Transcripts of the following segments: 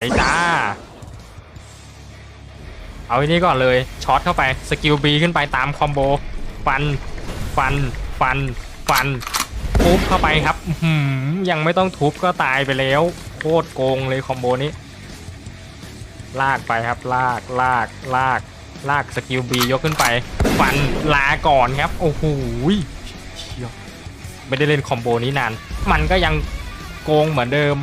ไอ้จ้า เอาอันนี้ก่อนเลยช็อตเข้าไปสกิลบีขึ้นไปตามคอมโบฟันฟันฟันฟันทุบเข้าไปครับหือยังไม่ต้องทุบก็ตายไปแล้ว โคตรโกงเลยคอมโบนี้ ลากไปครับลากลากลากลากสกิลบียกขึ้นไป ฟันลาก่อนครับ โอ้โหเชียไม่ได้เล่นคอมโบนี้นาน มันก็ยังโกงเหมือนเดิม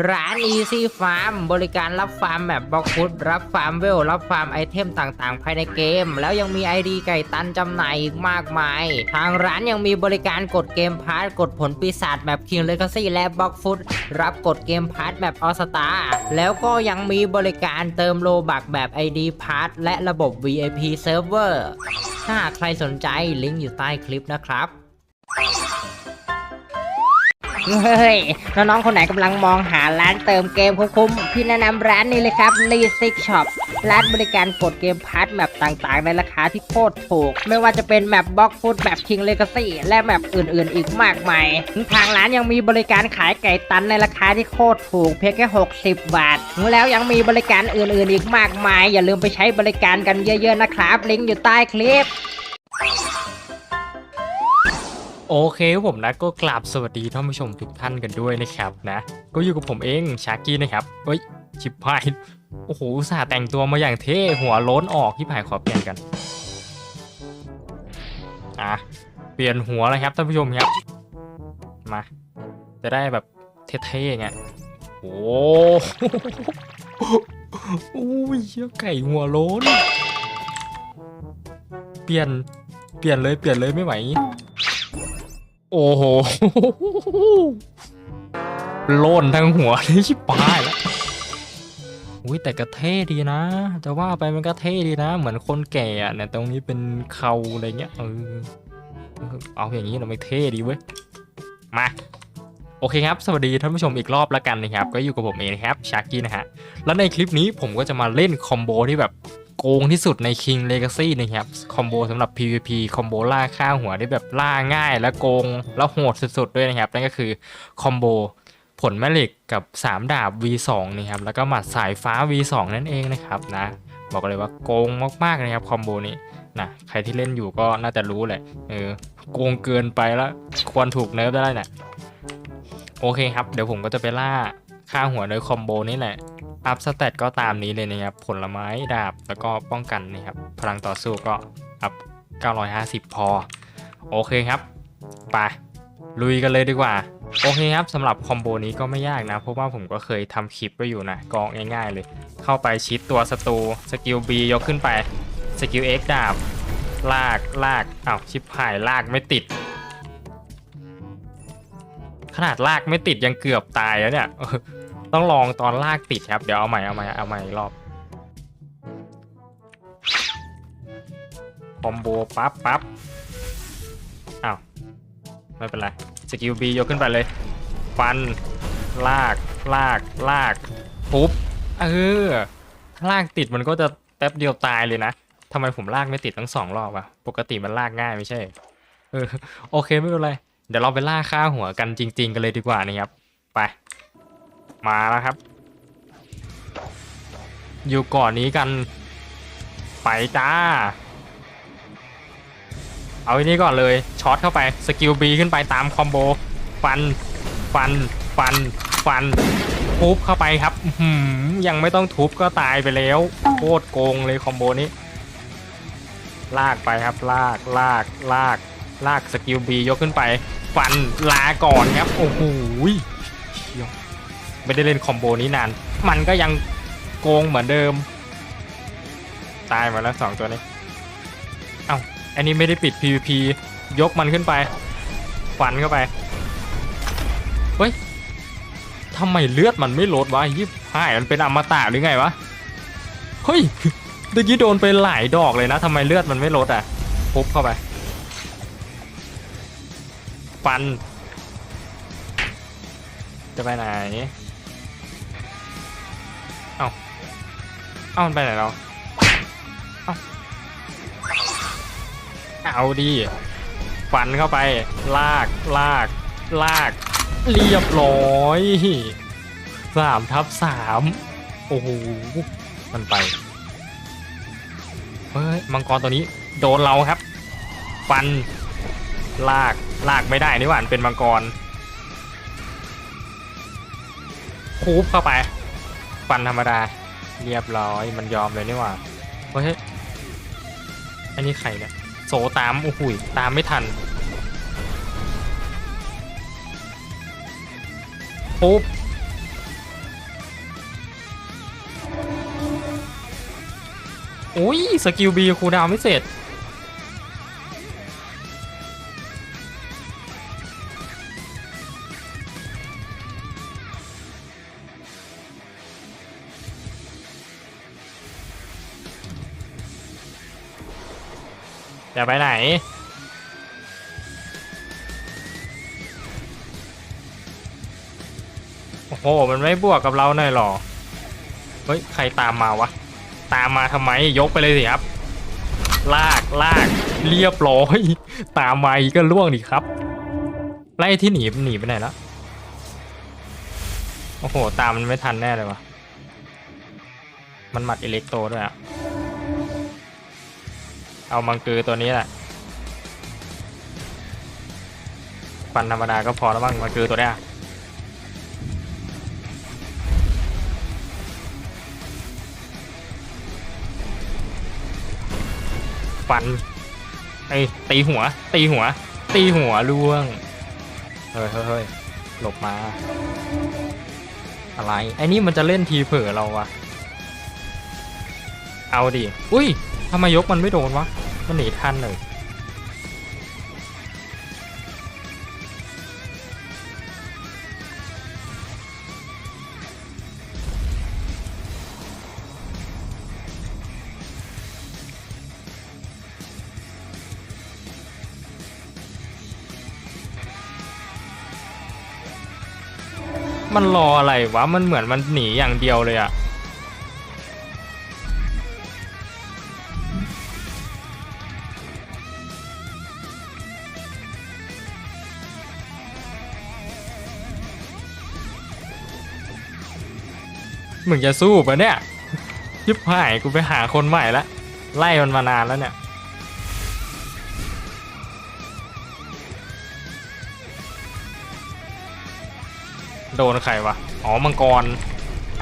ร้าน Easy Farm บริการรับฟาร์มแบบบล็อกฟุตรับฟาร์มเวล รับฟาร์มไอเทมต่างๆ ภายในเกม แล้วยังมี ID ไก่ตันจำหน่ายอีกมากมาย ทางร้านยังมีบริการกดเกมพาร์ทกดผลปีศาจแบบ King Legacy และบล็อกฟุตรับกดเกมพาร์ทแบบออสตาแล้วก็ยังมีบริการเติมโลบักแบบ ID พาร์ทและระบบ VIP Server ถ้าใครสนใจลิงก์อยู่ใต้คลิปนะครับ เฮ้ยน้องๆคนไหนกำลังมองหาร้านเติมเกมคุ้มๆพี่แนะนำร้านนี้เลยครับ l e a s i c Shop ร้านบริการกดเกมพาร์ทแมปต่างๆ ในราคาที่โคตรถูก ไม่ว่าจะเป็นแมปบล็อกฟุตแบบ King Legacy และแมปอื่นๆ อีกมากมายทางร้านยังมีบริการขายไก่ตันในราคาที่โคตรถูก เพียงแค่ 60 บาท แล้วยังมีบริการอื่นๆ อีกมากมาย อย่าลืมไปใช้บริการกันเยอะ ๆ นะครับ ลิงก์อยู่ใต้คลิป โอเคครับผมนะก็กราบสวัสดีท่านผู้ชมทุกท่านกันด้วยนะครับนะ ก็อยู่กับผมเองชากี้นะครับเฮ้ยชิบหายโอ้โหอุตส่าห์แต่งตัวมาอย่างเท่หัวโล้นออกที่ผายขอเปลี่ยนกันอะเปลี่ยนหัวเลยครับท่านผู้ชมครับมา จะได้แบบเท่ๆไงโอ้โอ้ยเหี้ยไก่หัวโล้น เปลี่ยนเปลี่ยนเลยเปลี่ยนเลยไม่ไหว โอ้โหโล่นทั้งหัวเลยชิบปายแล้วอุ้ยแต่ก็เท่ดีนะจะว่าไปมันก็เท่ดีนะ เหมือนคนแก่เนี่ยตรงนี้เป็นเขาอะไรเงี้ยเออเอาอย่างนี้เราไม่เท่ดีเว้ยมาโอเคครับ สวัสดีท่านผู้ชมอีกรอบแล้วกันนะครับ ก็อยู่กับผมเองนะครับชาร์กี้นะฮะ แล้วในคลิปนี้ผมก็จะมาเล่นคอมโบที่แบบ โกงที่สุดใน King Legacy นะครับคอมโบสำหรับ PVP คอมโบล่าค่าหัวได้แบบล่าง่ายและโกงแล้วโหดสุดๆด้วยนะครับ นั่นก็คือคอมโบผลแม่เหล็กกับ 3 ดาบ V2 นะครับแล้วก็หมัดสายฟ้า V2 นั่นเองนะครับนะบอกเลยว่าโกงมากๆนะครับคอมโบนี้นะใครที่เล่นอยู่ก็น่าจะรู้แหละเออโกงเกินไปแล้วควรถูกเนิร์ฟได้แหละโอเคครับ เดี๋ยวผมก็จะไปล่าค่าหัวโดยคอมโบนี้แหละ อัพสเตตก็ตามนี้เลยนะครับ ผลไม้ดาบแล้วก็ป้องกันนะครับ พลังต่อสู้ก็อัพ 950 พอ โอเคครับ ไป ลุยกันเลยดีกว่า โอเคครับสำหรับคอมโบนี้ก็ไม่ยากนะ เพราะว่าผมก็เคยทำคลิปไว้อยู่นะ ก็ง่ายๆเลย เข้าไปชิดตัวศัตรูสกิล B ยกขึ้นไป สกิล X ดาบ ลากลากอ้าวชิบหายลากไม่ติด ขนาดลากไม่ติดยังเกือบตายแล้วเนี่ย ต้องลองตอนลากติดครับ เดี๋ยวเอาใหม่เอาใหม่เอาใหม่อีกรอบคอมโบปั๊บปั๊บอ้าว ไม่เป็นไร สกิลบียกขึ้นไปเลย ฟัน ลาก ลาก ลากปุ๊บเออลากติดมันก็จะแป๊บเดียวตายเลยนะทำไมผมลากไม่ติดทั้งสองรอบอะปกติมันลากง่ายไม่ใช่ เออ โอเคไม่เป็นไร เดี๋ยวเราไปล่าค่าหัวกันจริง ๆ กันเลยดีกว่านะครับ ไป มาแล้วครับ อยู่ก่อนนี้กัน ไปจ้า เอาอันนี้ก่อนเลยช็อตเข้าไปสกิลบีขึ้นไปตามคอมโบฟันฟันฟันฟันทุบเข้าไปครับหือยังไม่ต้องทุบก็ตายไปแล้วโคตรโกงเลยคอมโบนี้ ลากไปครับลากลากลากลากสกิลบียกขึ้นไป ฟันลาก่อนครับ โอ้โห ไม่ได้เล่นคอมโบนี้นาน มันก็ยังโกงเหมือนเดิม ตายมาแล้วสองตัวนี้ เอ้า อันนี้ไม่ได้ปิด PVP ยกมันขึ้นไปฟันเข้าไป เฮ้ยทำไมเลือดมันไม่ลดวะยิบหายมันเป็นอมตะหรือไงวะ เฮ้ยเมื่อกี้โดนไปหลายดอกเลยนะทำไมเลือดมันไม่ลดอะปุ๊บเข้าไป ฟัน จะไปไหน เอาเอามันไปไหนแล้วเอาดีฟันเข้าไป ลากลากลาก เรียบร้อยสามทับสามโอ้โหมันไปเฮ้ยมังกรตัวนี้ โดนเราครับ ฟัน ลากลากไม่ได้นี่หว่านเป็นมังกรคูบเข้าไป ฟันธรรมดา เรียบร้อยมันยอมเลยนี่หว่าเฮ้ยอันนี้ใครเนี่ยโสตามโอ้โหยตามไม่ทันปุ๊บโอ้ยสกิลบีคูดาวไม่เสร็จ จะไปไหน โอ้โห มันไม่บวกกับเราหน่อยหรอ เฮ้ย ใครตามมาวะ ตามมาทำไม ยกไปเลยสิครับ ลาก ลาก เรียบร้อย ตามมาอีกก็ล่วงดิครับ ไล่ที่หนี หนีไปไหนแล้วโอ้โห ตามมันไม่ทันแน่เลยวะมันหมัดอิเล็กโตด้วยอะ เอามังกือตัวนี้แหละฟันธรรมดาก็พอแล้วมั้งมังกือตัวเนี้ยฟันไอ้ตีหัว ตีหัว ตีหัวล่วงเฮ้ยเฮ้ยเฮ้ยหลบมา อะไรไอ้นี่มันจะเล่นทีเผลอเราวะเอาดิ อุ้ย ทำไมยกมันไม่โดนวะ มันหนีทันเลยมันรออะไรวะ มันเหมือนมันหนีอย่างเดียวเลยอะ มึงจะสู้ปะเนี่ยยิบหายกูไปหาคนใหม่ละไล่มันมานานแล้วเนี่ยโดนใครวะ อ๋อ มังกร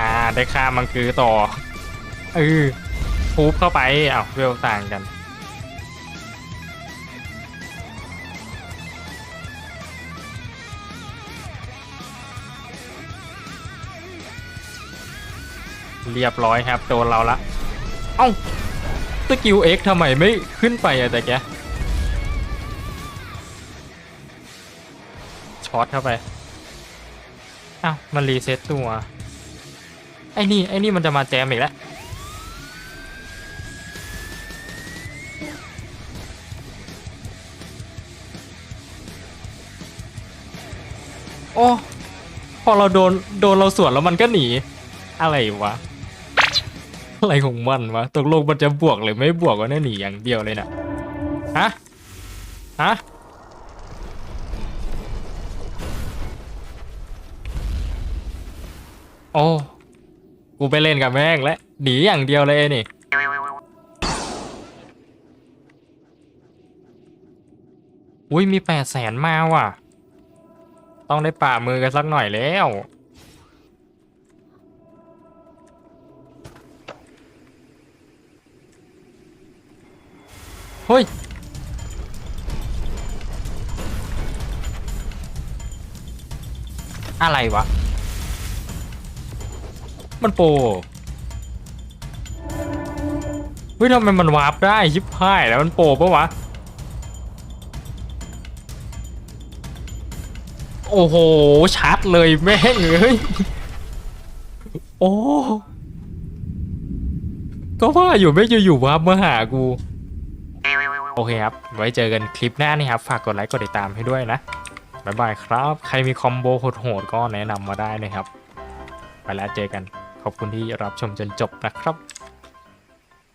อ่า ได้ฆ่ามังกือต่อ เออพูบเข้าไปอ้าวเวลต่างกัน เรียบร้อยครับโดนเราละ เอ้าสกิลเอ็กทำไมไม่ขึ้นไปอะแต่แกช็อตเข้าไปอ้าวมันรีเซ็ตตัว ไอ้นี่ไอ้นี่มันจะมาแจมอีกแล้วโอ้พอเราโดนโดนเราสวนแล้วมันก็หนี อะไรวะ อะไรของมันวะตกลงมันจะบวกหรือไม่บวกวะเนี่ยหนีอย่างเดียวเลยนะฮะฮะโอ้กูไปเล่นกับแม่งแล้วหนีอย่างเดียวเลยนี่อุ้ยมีแปดแสนมาว่ะ ต้องได้ป่ามือกันสักหน่อยแล้ว เฮ้ยอะไรวะ มันโปเฮ้ยทำไมมันวาร์ปได้ชิบหายแล้วมันโปปะวะ โอ้โห ชัดเลยแม่งเอ้ย โอ้ ก็ว่าอยู่ไม่อยู่ๆวาร์ปมาหากู อเคครับ ไว้เจอกันคลิปหน้านี่ครับ ฝากกดไลค์กดติดตามให้ด้วยนะบ๊ายบายครับ ใครมีคอมโบโหดๆก็แนะนำมาได้นะครับ ไปแล้วเจอกัน ขอบคุณที่รับชมจนจบนะครับ